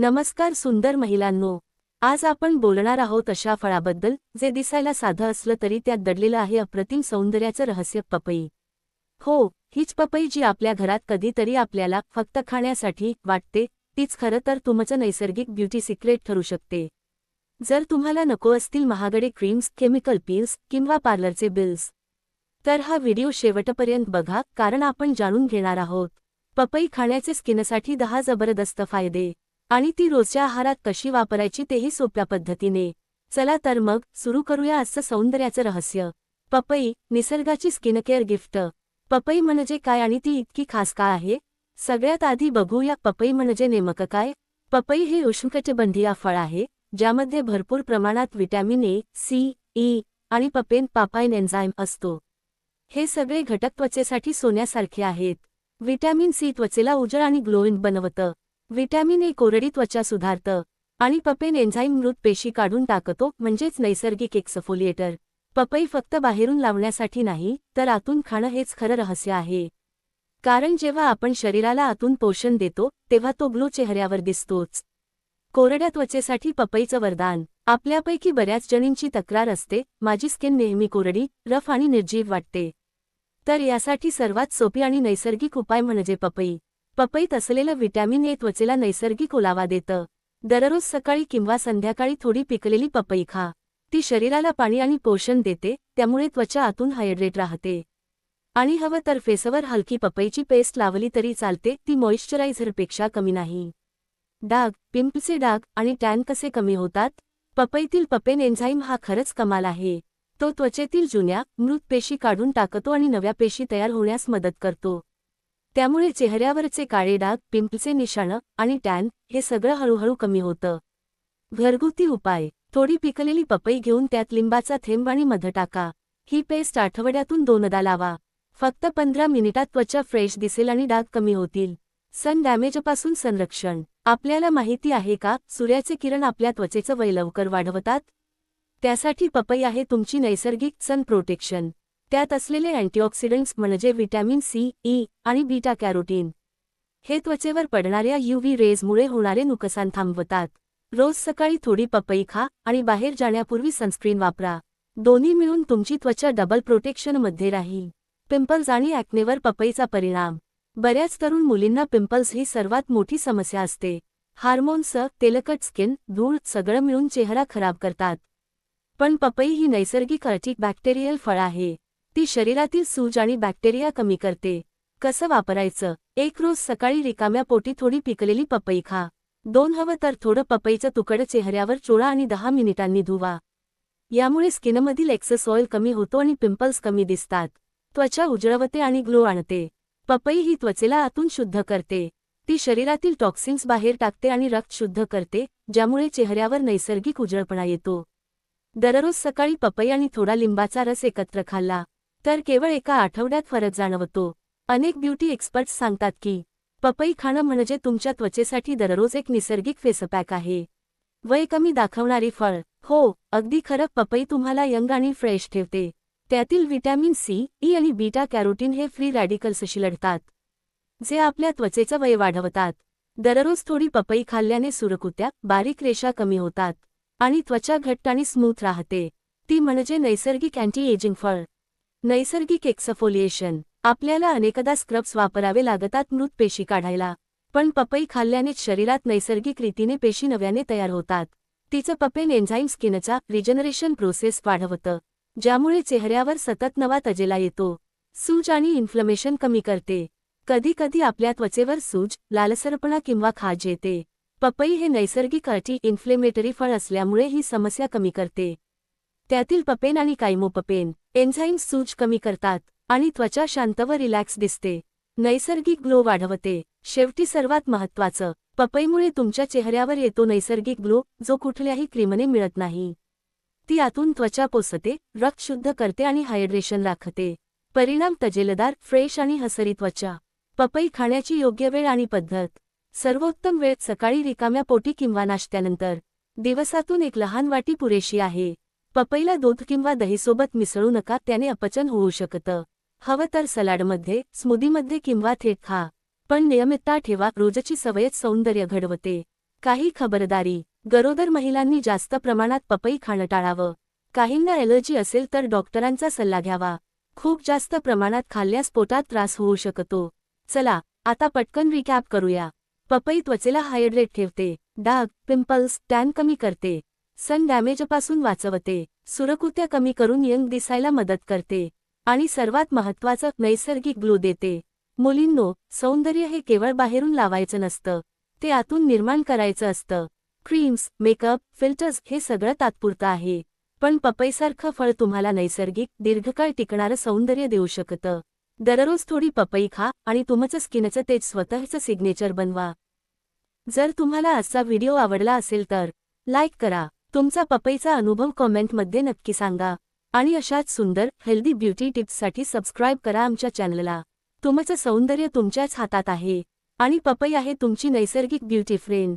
नमस्कार सुंदर महिलांनो. आज आपण बोलणार आहोत अशा फळाबद्दल जे दिसायला साधं असलं तरी त्यात दडलेलं आहे अप्रतिम सौंदर्याचं रहस्य पपई. हो हीच पपई जी आपल्या घरात कधीतरी आपल्याला फक्त खाण्यासाठी वाटते तीच खरं तर तुमचं नैसर्गिक ब्युटी सिक्रेट ठरू शकते. जर तुम्हाला नको असतील महागडे क्रीम्स केमिकल पील्स किंवा पार्लरचे बिल्स तर हा व्हिडिओ शेवटपर्यंत बघा कारण आपण जाणून घेणार आहोत. पपई खाण्याचे स्किनसाठी दहा जबरदस्त फायदे. आणि ती रोजच्या आहारात कशी वापरायची तेही सोप्या पद्धतीने. चला तर मग सुरू करूया आजचं सौंदर्याचं रहस्य. पपई निसर्गाची स्किनकेअर गिफ्ट. पपई म्हणजे काय आणि ती इतकी खास का आहे? सगळ्यात आधी बघूया पपई म्हणजे नेमकं काय? पपई हे उष्णकटिबंधीय फळ आहे ज्यामध्ये भरपूर प्रमाणात व्हिटॅमिन ए सी ई आणि पपेन पापाईन एन्झाईम असतो. हे सगळे घटक त्वचेसाठी सोन्यासारखे आहेत. व्हिटॅमिन सी त्वचेला उजळ आणि ग्लोइन बनवतं. व्हिटॅमिन ए कोरडी त्वचा सुधारतं आणि पपेन एन्झाईम मृत पेशी काढून टाकतो म्हणजेच नैसर्गिक एक्सफोलिएटर पपई फक्त बाहेरून लावण्यासाठी नाही तर आतून खाणं हेच खरं रहस्य आहे. कारण जेव्हा आपण शरीराला आतून पोषण देतो तेव्हा तो ग्लो चेहऱ्यावर दिसतोच. कोरड्या त्वचेसाठी पपईचं वरदान. आपल्यापैकी बऱ्याच जणींची तक्रार असते माझी स्किन नेहमी कोरडी रफ आणि निर्जीव वाटते. तर यासाठी सर्वात सोपी आणि नैसर्गिक उपाय म्हणजे पपई. पपईत असलेलं व्हिटॅमिन ए त्वचेला नैसर्गिक ओलावा देतं. दररोज सकाळी किंवा संध्याकाळी थोडी पिकलेली पपई खा. ती शरीराला पाणी आणि पोषण देते त्यामुळे त्वचा आतून हायड्रेट राहते. आणि हवं तर फेसवर हलकी पपईची पेस्ट लावली तरी चालते ती मॉइश्चरायझरपेक्षा कमी नाही. डाग पिंपचे डाग आणि टॅन कसे कमी होतात? पपईतील पपेन एन्झाईम हा खरंच कमाल आहे. तो त्वचेतील जुन्या मृत पेशी काढून टाकतो आणि नव्या पेशी तयार होण्यास मदत करतो. त्यामुळे चेहऱ्यावरचे काळे डाग पिंपलचे निशाणं आणि टॅन हे सगळं हळूहळू कमी होतं. घरगुती उपाय. थोडी पिकलेली पपई घेऊन त्यात लिंबाचा थेंब आणि मध टाका. ही पेस्ट आठवड्यातून दोनदा लावा. फक्त पंधरा मिनिटात त्वचा फ्रेश दिसेल आणि डाग कमी होतील. सन डॅमेजपासून संरक्षण. आपल्याला माहिती आहे का सूर्याचे किरण आपल्या त्वचेचं वय लवकर वाढवतात? त्यासाठी पपई आहे तुमची नैसर्गिक सन प्रोटेक्शन. त्यात असलेले अँटीऑक्सिडंट्स म्हणजे व्हिटॅमिन सी ई आणि बीटा कॅरोटीन. हे त्वचेवर पडणाऱ्या यूव्ही रेजमुळे होणारे नुकसान थांबवतात. रोज सकाळी थोडी पपई खा आणि बाहेर जाण्यापूर्वी सनस्क्रीन वापरा. दोन्ही मिळून तुमची त्वचा डबल प्रोटेक्शनमध्ये राहील. पिंपल्स आणि ॲक्नेवर पपईचा परिणाम. बऱ्याच तरुण मुलींना पिंपल्स ही सर्वात मोठी समस्या असते. हार्मोन्स तेलकट स्किन धूळ सगळं मिळून चेहरा खराब करतात. पण पपई ही नैसर्गिक अर्टिक बॅक्टेरियल फळ आहे. ती शरीरातील सूज आणि बॅक्टेरिया कमी करते. कसं वापरायचं? एक रोज सकाळी रिकाम्या पोटी थोडी पिकलेली पपई खा. दोन हवं तर थोडं पपईचं तुकडं चेहऱ्यावर चोळा आणि दहा मिनिटांनी धुवा. यामुळे स्किनमधील एक्सेस ऑइल कमी होतो आणि पिंपल्स कमी दिसतात. त्वचा उजळवते आणि ग्लो आणते. पपई ही त्वचेला आतून शुद्ध करते. ती शरीरातील टॉक्सिन्स बाहेर टाकते आणि रक्त शुद्ध करते ज्यामुळे चेहऱ्यावर नैसर्गिक उजळपणा येतो. दररोज सकाळी पपई आणि थोडा लिंबाचा रस एकत्र खाल्ला. तर केवळ एका आठवड्यात फरक जाणवतो. अनेक ब्युटी एक्सपर्ट्स सांगतात की पपई खाणं म्हणजे तुमच्या त्वचेसाठी दररोज एक निसर्गिक फेसपॅक आहे. वय कमी दाखवणारी फळ. हो अगदी खरं पपई तुम्हाला यंग आणि फ्रेश ठेवते. त्यातील व्हिटॅमिन सी ई आणि बीटा कॅरोटीन हे फ्री रॅडिकल्सशी लढतात जे आपल्या त्वचेचं वय वाढवतात. दररोज थोडी पपई खाल्ल्याने सुरकुत्या बारीक रेषा कमी होतात आणि त्वचा घट्ट आणि स्मूथ राहते. ती म्हणजे नैसर्गिक अँटी एजिंग फळ. नैसर्गिक एक्सफोलिएशन आपल्याला अनेकदा स्क्रब्स वापरावे लागतात मृत पेशी काढायला. पण पपई खाल्ल्यानेच शरीरात नैसर्गिक रीतीने पेशी नव्याने तयार होतात. तिचं पपेन एन्झाईम स्किनचा रिजनरेशन प्रोसेस वाढवतं. ज्यामुळे चेहऱ्यावर सतत नवा तजेला येतो. सूज आणि इन्फ्लमेशन कमी करते. कधी कधी आपल्या त्वचेवर सूज लालसरपणा किंवा खाज येते. पपई हे नैसर्गिक अटी इन्फ्लेमेटरी फळ असल्यामुळे ही समस्या कमी करते. त्यातील पपेन आणि कायमोपपेन. एन्झाईम्स सूज कमी करतात आणि त्वचा शांत व रिलॅक्स दिसते. नैसर्गिक ग्लो वाढवते. शेवटी सर्वात महत्वाचं पपईमुळे तुमच्या चेहऱ्यावर येतो नैसर्गिक ग्लो जो कुठल्याही क्रीमने मिळत नाही. ती आतून त्वचा पोसते रक्त शुद्ध करते आणि हायड्रेशन राखते. परिणाम तजेलदार फ्रेश आणि हसरी त्वचा. पपई खाण्याची योग्य वेळ आणि पद्धत. सर्वोत्तम वेळ सकाळी रिकाम्या पोटी किंवा नाश्त्यानंतर. दिवसातून एक लहान वाटी पुरेशी आहे. पपईला दूध किंवा दहीसोबत मिसळू नका त्याने अपचन होऊ शकतं. हवं तर सलाडमध्ये स्मूदीमध्ये किंवा थेट खा. पण नियमितता ठेवा रोजची सवयच सौंदर्य घडवते. काही खबरदारी. गरोदर महिलांनी जास्त प्रमाणात पपई खाणं टाळावं. काहींना ॲलर्जी असेल तर डॉक्टरांचा सल्ला घ्यावा. खूप जास्त प्रमाणात खाल्ल्यास पोटात त्रास होऊ शकतो. चला आता पटकन रिकॅप करूया. पपई त्वचेला हायड्रेट ठेवते. डाग पिंपल्स टॅन कमी करते. सन डॅमेजपासून वाचवते. सुरकुत्या कमी करून यंग दिसायला मदत करते. आणि सर्वात महत्त्वाचं नैसर्गिक ग्लो देते. मुलींनो सौंदर्य हे केवळ बाहेरून लावायचं नसतं. ते आतून निर्माण करायचं असतं. क्रीम्स मेकअप फिल्टर्स हे सगळं तात्पुरतं आहे. पण पपईसारखं फळ तुम्हाला नैसर्गिक दीर्घकाळ टिकणारं सौंदर्य देऊ शकतं. दररोज थोडी पपई खा आणि तुमचं स्किनचं तेज स्वतःचं सिग्नेचर बनवा. जर तुम्हाला आजचा व्हिडिओ आवडला असेल तर लाईक करा. तुमचा पपईचा अनुभव कॉमेंटमध्ये नक्की सांगा. आणि अशाच सुंदर हेल्दी ब्युटी टिप्ससाठी सबस्क्राईब करा आमच्या चॅनलला तुमचं सौंदर्य तुमच्याच हातात आहे. आणि पपई आहे तुमची नैसर्गिक ब्युटी फ्रेंड